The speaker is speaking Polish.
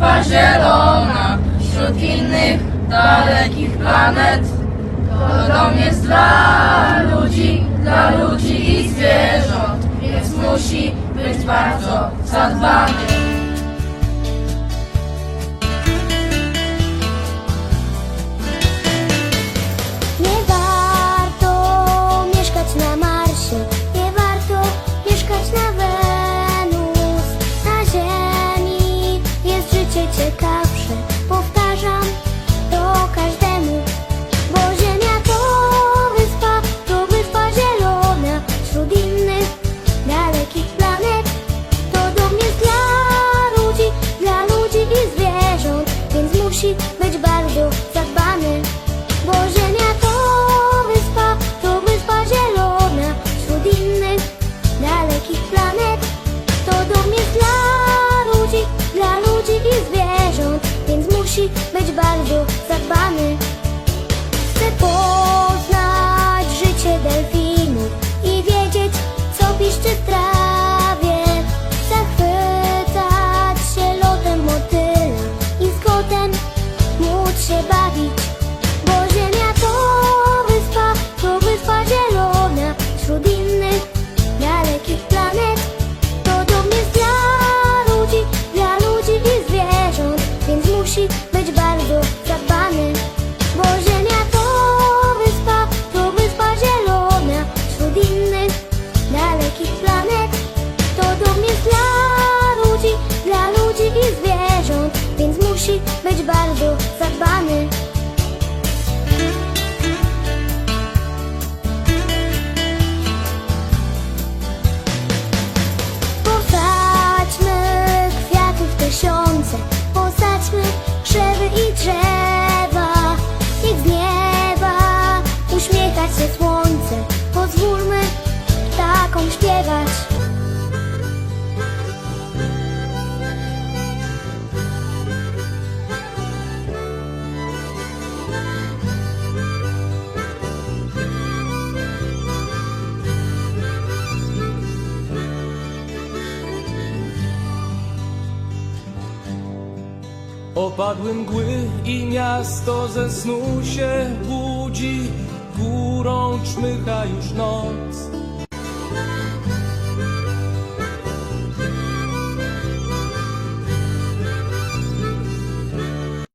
wyspa zielona wśród innych dalekich planet. To dom jest dla ludzi, dla ludzi i zwierząt, więc musi być bardzo zadbany. musi być bardzo zadbany. Chcę po but Opadły mgły i miasto ze snu się budzi, górą czmycha już noc.